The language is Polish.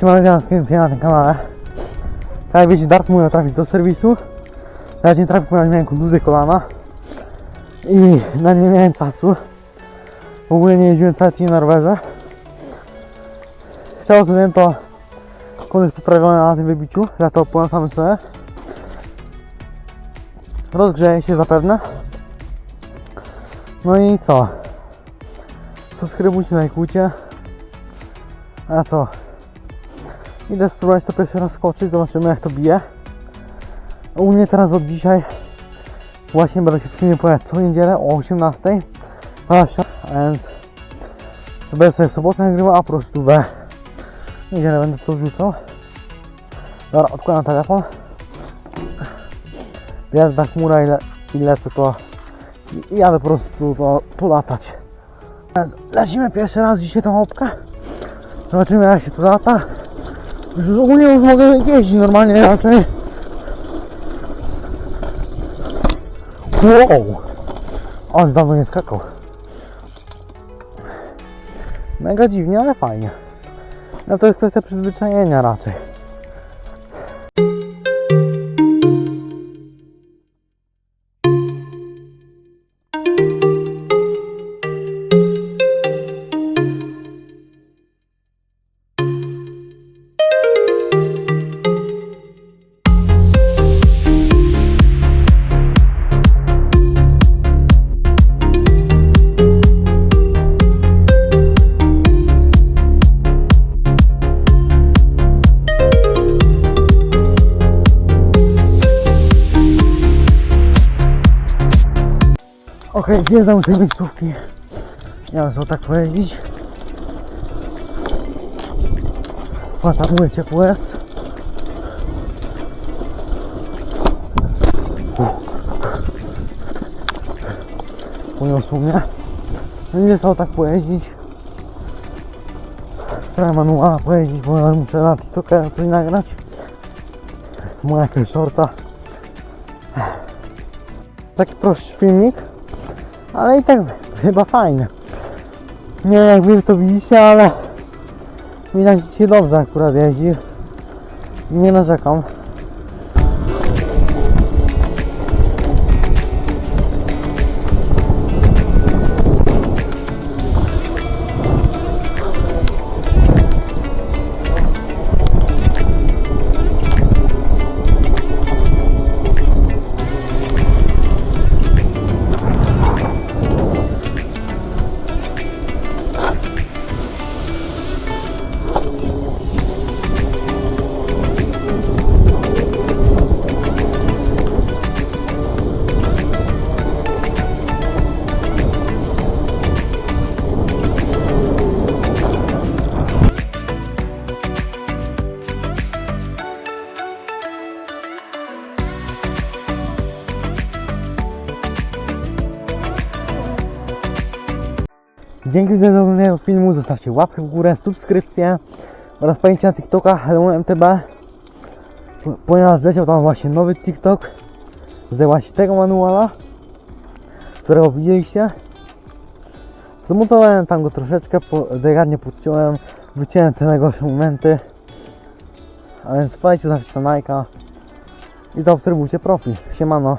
Siemano, witam na tym kanale. Tak jak wiecie, Dart mój trafić do serwisu. Ja nie trafił, ponieważ miałem kontuzję kolana. I na nie miałem czasu. W ogóle nie jeździłem cały tydzień na rowerze. Z tego co wiem, to koniec jest poprawiony na tym wybiciu. Ja to polecam sobie. Rozgrzeje się zapewne. No i co? Subskrybujcie, lajkujcie. A co? Idę spróbować to pierwszy raz skoczyć, zobaczymy jak to bije. U mnie teraz od dzisiaj właśnie będę się przyjmować co niedzielę o 18. Właśnie, więc będę sobie w sobotę nagrywał, a po prostu we niedzielę będę to wrzucał. Dobra, odkładam telefon. Bierę ta chmura i, le i lecę to i jadę po prostu to polatać. Lecimy pierwszy raz dzisiaj tą hopkę. Zobaczymy jak się to lata. Już ogólnie już mogę jeździć normalnie raczej. Wow! On dawno nie skakał. Mega dziwnie, ale fajnie. No to jest kwestia przyzwyczajenia raczej. Okej, zjeżdżam z tej miejscówki. Ja sobie tak powiedzieć. Patamuję ciepło jest. Poniosło mnie. Nie sobie tak pojeździć. Trochę manuala pojeździć, bo muszę na TikToka coś nagrać. Moja jakaś shorta. Taki prosty filmik ale i tak chyba fajne. Nie wiem jak wy to widzicie, ale widać dzisiaj dobrze akurat jeździ. Nie narzekam. Dzięki za oglądanie filmu, zostawcie łapkę w górę, subskrypcję oraz pamiętajcie na TikToka Hello MTB po- ponieważ leciał tam właśnie nowy TikTok z właśnie tego manuala którego widzieliście. Zamontowałem tam go troszeczkę, po, delikatnie podciąłem wyciąłem te najgorsze momenty. A więc wpadajcie, zostawcie na lajka i zaobserwujcie profil, siemano